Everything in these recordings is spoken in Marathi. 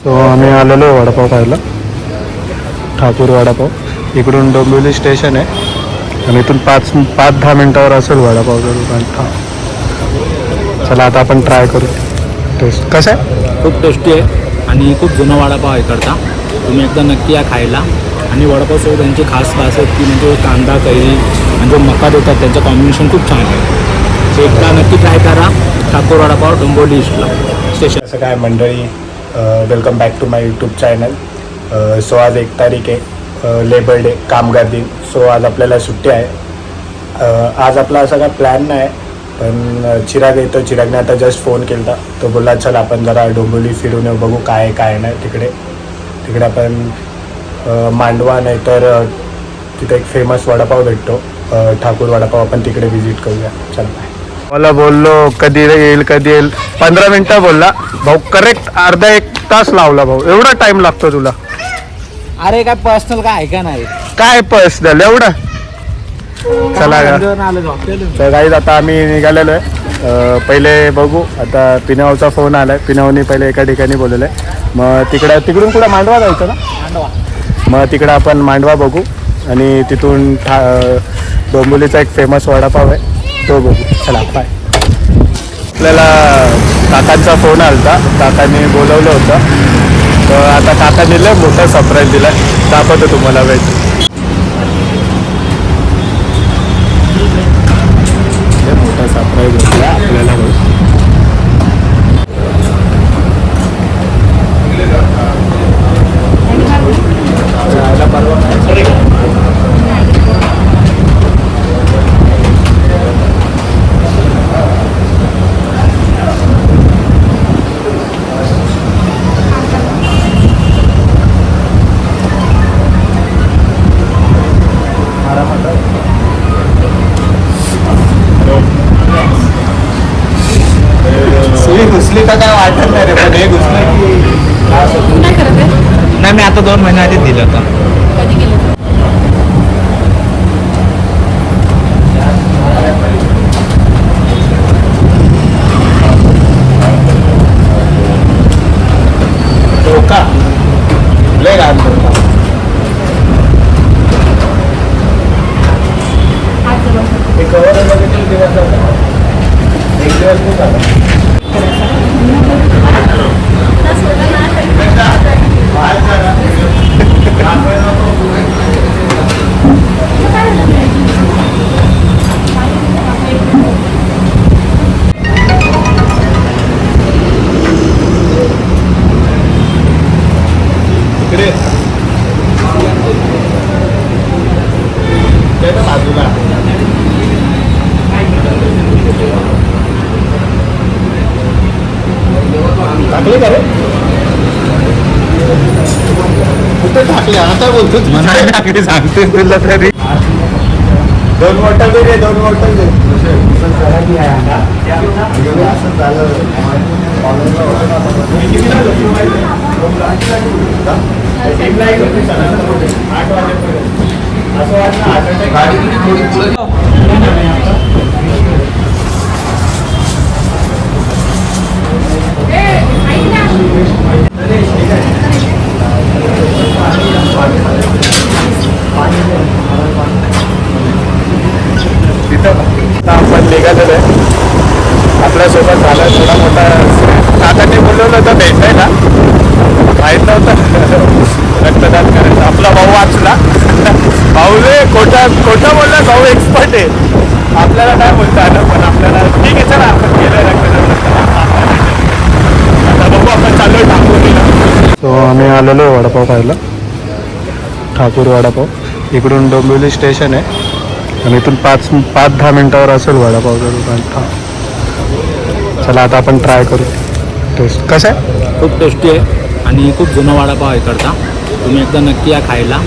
सो आम्ही आलेलो आहे वडापाव खायला. ठाकूर वडापाव. इकडून डोंबिवली स्टेशन आहे. आणि इथून पाच पाच दहा मिनटावर असेल वडापावचं दुकान हा चला आता आपण ट्राय करू. टेस्ट कसं आहे? खूप टेस्टी आहे. आणि खूप जुना वडापाव आहे इकडचा. तुम्ही एकदा नक्की या खायला. आणि वडापावसोबत त्यांची खास खास आहे ती म्हणजे कांदा कैरी आणि जो मका देतात त्यांचं कॉम्बिनेशन खूप छान आहे. सो एकदा नक्की ट्राय करा. ठाकूर वडापाव डोंबिवली ईस्टला स्टेशन कसं काय मंडळी? Welcome back to my YouTube channel so आज एक तारीख आहे. Uh, लेबर डे कामगार दिन. सो आज आपल्याला सुट्टी आहे. Uh, आज आपला असा काय प्लॅन नाही. पण uh, चिराग येतो चिरागने आता जस्ट फोन केला तो बोलला चल आपण जरा डोंबिवली फिरून येऊ. बघू काय आहे, काय नाही तिकडे. तिकडे आपण मांडवा नाही तर तिथे एक फेमस वडापाव भेटतो. ठाकूर वडापाव आपण तिकडे व्हिजिट करूया. चल. बाय मला बोललो. कधी येईल कधी येईल. पंधरा मिनिटं बोलला. भाऊ करेक्ट अर्धा एक तास लावला भाऊ. एवढा टाइम लागतो तुला. अरे काय पर्सनल काय ऐका नाही काय पर्सनल एवढा? चला गा. तर काही आता आम्ही निघालेलो आहे. पहिले बघू. आता पिनावचा फोन आलाय. पिनावनी पहिले एका ठिकाणी बोलवलं आहे मग तिकडं तिकडून कुठं मांडवा जायचं ना? मग तिकडं आपण मांडवा बघू. आणि तिथून ठा अं, डोंबिवलीचा एक फेमस वडापाव आहे. तो बघू. चला बाय आपल्याला काकांचा फोन आला होता काकांनी बोलवलं होतं. तर आता काकांनी लय मोठा सरप्राईज दिला दाखवतो तुम्हाला वेळ. मोठा सरप्राईज होता आपल्याला ते ना बाजूला. टाकले का रे? कुठे टाकले? आता बोलतो तू. टाकली सांगते तुला तरी. दोन बॉटल दे रे दोन बॉटल दे. असं झालं आपण निघालेलो आहे. आपल्यासोबत झाला थोडा मोठा आता ते बोलवलं होतं भेटायला माहीत नव्हतं रक्तदान करायचं आपला भाऊ वाचला भाऊ रे खोटा भाऊ एक्सपर्ट आहे. आपल्याला काय बोलता आलं? पण आपल्याला ठीक आहे चला आपण रक्तदान आता बघू आपण चालू ठाकूर सो आम्ही आलेलो आहे वडापाव खायला. ठाकूर वडापाव. इकडून डोंबिवली स्टेशन आहे. आणि इथून पाच पाच दहा मिनटावर असेल वडापावचं दुकान हा. चला आता आपण ट्राय करू. टेस्ट कसं आहे? खूप टेस्टी आहे. आणि खूप जुना वडापाव आहे इकडचा. तुम्ही एकदा नक्की या खायला.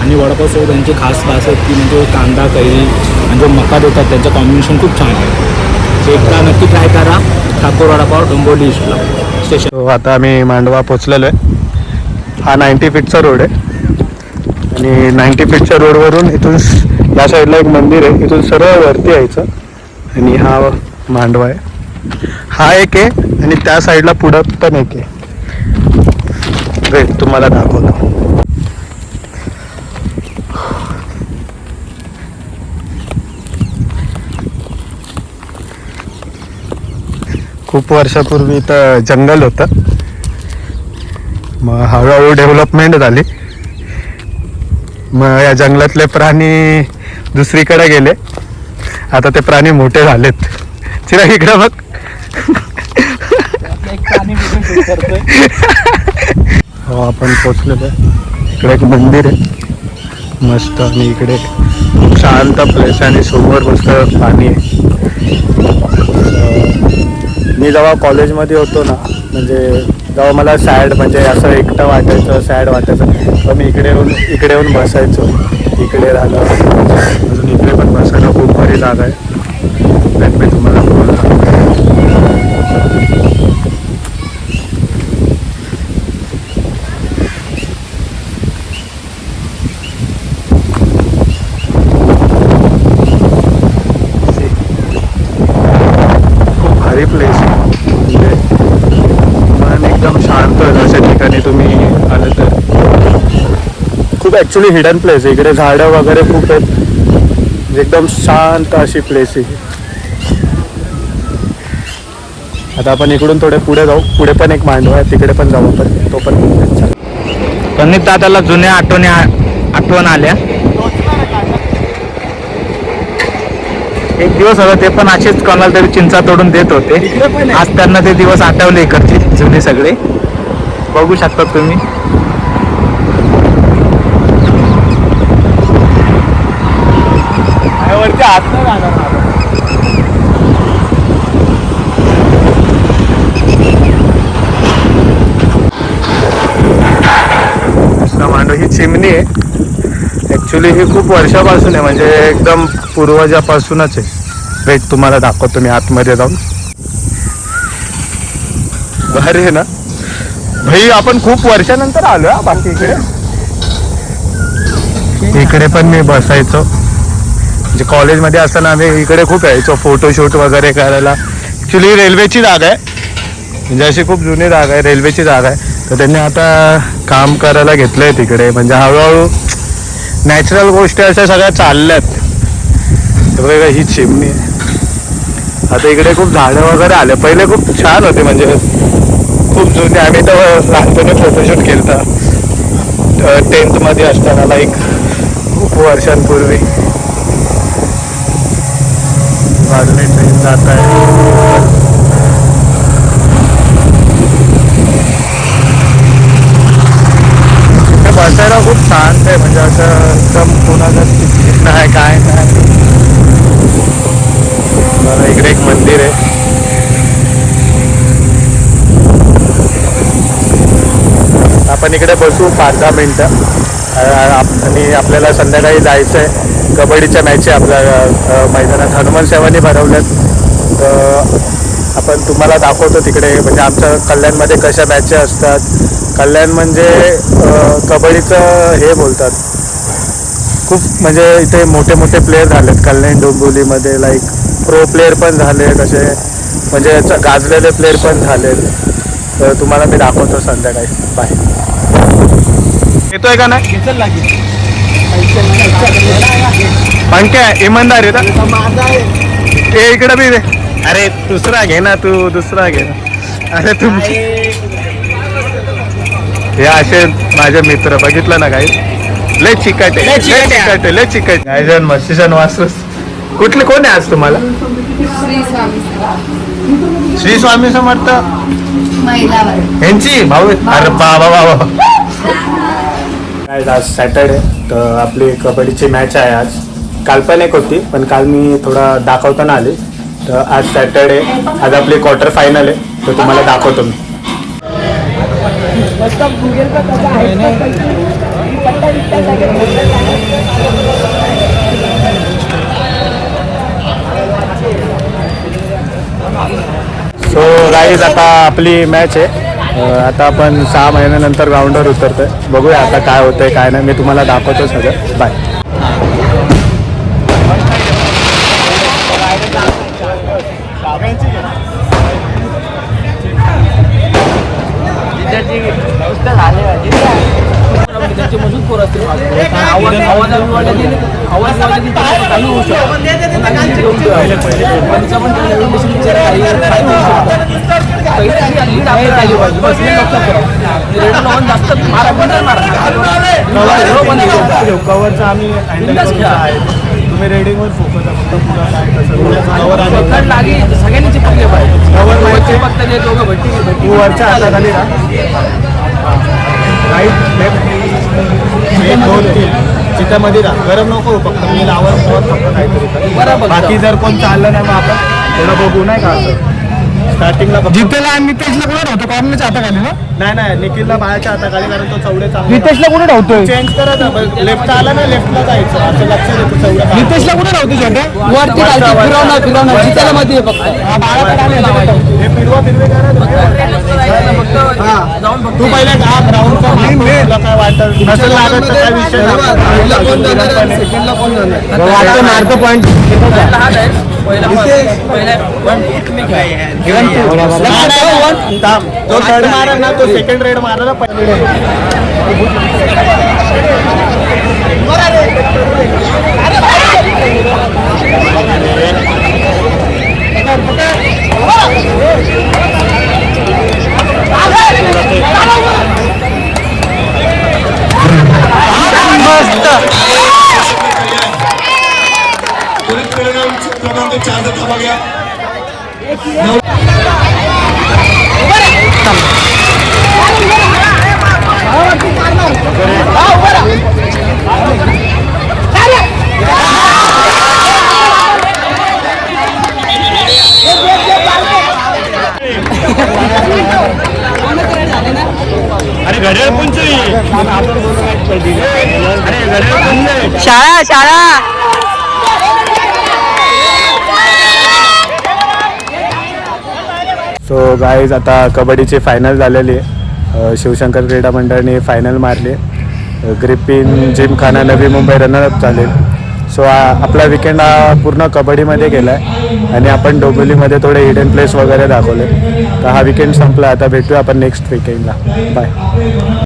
आणि वडापावसोबत त्यांची खास खास आहे ती म्हणजे कांदा कैरी आणि जो मका देतात त्यांचं कॉम्बिनेशन खूप छान आहे. एकदा नक्की ट्राय करा. ठाकूर वडापाव डोंबोली इस्टला स्टेशन हो, आता आम्ही मांडवा पोचलेलो आहे. हा नाईन्टी फीटचा रोड आहे. आणि नाईन्टी फीटच्या रोडवरून इथून या साईडला एक मंदिर आहे. इथून सरळ वरती यायचं. आणि हा मांडवा आहे. हा एक आहे आणि त्या साईडला पुढं पण एक आहे. वेट तुम्हाला दाखवतो. खूप वर्षापूर्वी इथं जंगल होतं. मग हळूहळू डेव्हलपमेंट झाली. मग या जंगलातले प्राणी दुसरीकडे गेले. आता ते प्राणी मोठे झालेत. चिरा इकडं बघ. हो आपण पोचलेलो इकडे एक मंदिर आहे. मस्त आणि इकडे खूप शांत प्लेस आहे आणि समोर मस्त पाणी आहे. मी जेव्हा कॉलेजमध्ये होतो ना म्हणजे जेव्हा मला सॅड म्हणजे असं एकटं वाटायचं सॅड वाटायचं तर मी इकडे येऊन इकडे येऊन बसायचो. इकडे राहिलं अजून इकडे पण बसायला खूप भारी जागा आहे त्यात मी तुम्हाला बोलणार खूप भारी प्लेस आहे म्हणजे मन एकदम शांत होतं अशा ठिकाणी तुम्ही आलं तर? खूप ॲक्च्युली हिडन प्लेस आहे. इकडे झाडं वगैरे खूप आहेत. एकदम शांत अशी प्लेस आहे. आता आपण इकडून थोडे पुढे जाऊ. पुढे पण एक मांडवा आहे. तिकडे पण जाऊ आपण. तो पण. पंडित दादाला जुन्या आठवणी आठवण आल्या. एक दिवस होता ते पण असेच कोणाला तरी चिंचा तोडून देत होते. आज त्यांना ते दिवस आठवले इकडचे जुने सगळे. बघू शकता तुम्ही. वरती हात नाही मांडव ही चिमणी आहे. ॲक्च्युली ही खूप वर्षापासून आहे. म्हणजे एकदम पूर्वजापासूनच आहे. वेट तुम्हाला दाखवतो मी आतमध्ये जाऊन. भारी आहे ना? भाई आपण खूप वर्षानंतर आलो हा बाकी इकडे. इकडे पण मी बसायचो. म्हणजे कॉलेजमध्ये असताना आम्ही इकडे खूप यायचो फोटोशूट वगैरे करायला. ॲक्च्युली रेल्वेची जागा आहे. म्हणजे अशी खूप जुनी जागा आहे रेल्वेची जागा आहे. तर त्यांनी आता काम करायला घेतलं आहे तिकडे. म्हणजे हळूहळू नॅचरल गोष्टी अशा सगळ्या चालल्यात. तर बघा ही चिमणी. आहे आता इकडे खूप झाडं वगैरे आले. पहिले खूप छान होते म्हणजे खूप जुने. आम्ही तर लहानपणी फोटोशूट केलं होतं टेन्थमध्ये असताना लाईक खूप वर्षांपूर्वी. बाजूने ट्रेन जात आहे. बसायला खूप शांत आहे. म्हणजे असं एकदम कोणाचं चिकचिक नाही काय नाही. बरं इकडे एक मंदिर आहे. आपण इकडे बसू पाच दहा मिनटं. आणि आपल्याला संध्याकाळी जायचं आहे कबड्डीच्या मॅच आहे आपल्या मैदानात. हनुमान सेवानी भरवल्यात. तर आपण तुम्हाला दाखवतो तिकडे. म्हणजे आमच्या कल्याणमध्ये कशा मॅचेस असतात. कल्याण म्हणजे कबड्डीचं हे बोलतात. खूप म्हणजे इथे मोठे मोठे प्लेयर झालेत. कल्याण डोंबिवलीमध्ये लाईक प्रो प्लेयर पण झाले कसे म्हणजे गाजलेले प्लेयर पण झालेत. तर तुम्हाला मी दाखवतो संध्याकाळी. बाय येतोय का नाही? पंक्या इमानदार आहे ना? ए इकडे बी अरे दुसरा घे ना तू दुसरा घे ना. अरे तुमची हे असे माझे मित्र बघितलं ना काही? लय चिकट आहे. लय चिकट आहे. लय चिकट काय जण वाचूस कुठले कोण आहे आज तुम्हाला? श्री स्वामी समर्थ. महिलावर. यांची भाऊ अरे बाबा बाबा आज सॅटर्डे तर आपली कबड्डीची मॅच आहे आज. काल पण एक होती पण काल मी थोडा दाखवताना आली. तर आज सॅटर्डे आज आपली क्वार्टर फायनल आहे तर तुम्हाला दाखवतो मी. सो राईज आता आपली मॅच आहे. आता आपण सहा महिन्यानंतर ग्राउंडवर उतरतोय. बघूया आता काय होतंय काय नाही. मी तुम्हाला दाखवतो सगळं. बाय जास्त मारा पण नाही मारा रेडो पण नाही कवरचं आम्ही तुम्ही रेडिंगवर फोकस फक्त लागे सगळ्यांनी चिपकले पाहिजे कवर वरचे चिपकता ते दोघं भट्टी वरच्या हाताखाली राहा राईट लेफ्ट एक दोन तीन जिथं मध्ये राहा गरम नको फक्त. मी लावर फक्त काहीतरी. बरोबर. बाकी जर कोण चाललं नाही मग आपण थोडं बघू नाही का असं. स्टार्टिंगला जितेला आणि नितेशला कुठे ठेवतो? कॉर्नरच्या हाताखाली ना? नाही नाही. निखिलला बाळाच्या हाताखाली कारण तो चौडे चांगले नितेशला कुठे ठेवतोय? चेंज करत लेफ्ट आला ना लेफ्टला जायचं. असं लक्ष देतो चौडे नितेशला कुठे ठेवतो छोटे वरती फिरवणार फिरवणार. मध्ये फक्त. हे करा तू पहिले का ग्राउंड तुला काय वाटत? नसेल लागत तर काय विषय वाटतं मार्क पॉईंट पहिला हात आहे. पहिला पहिला वन तुम्ही तो. थर्ड मारा ना तो सेकंड रेड मारा ना पहिले सो गाईज आता कबड्डीची फायनल झालेली आहे. शिवशंकर क्रीडा मंडळाने फायनल मारली. ग्रिपिन जिमखाना नवी मुंबई रनरअप चालेल सो आपला विकेंड हा पूर्ण कबड्डीमध्ये गेला आहे आणि आपण डोंबिवलीमध्ये थोडे हिडन प्लेस वगैरे दाखवले. तर हा विकेंड संपला. आता भेटूया आपण नेक्स्ट विकेंडला बाय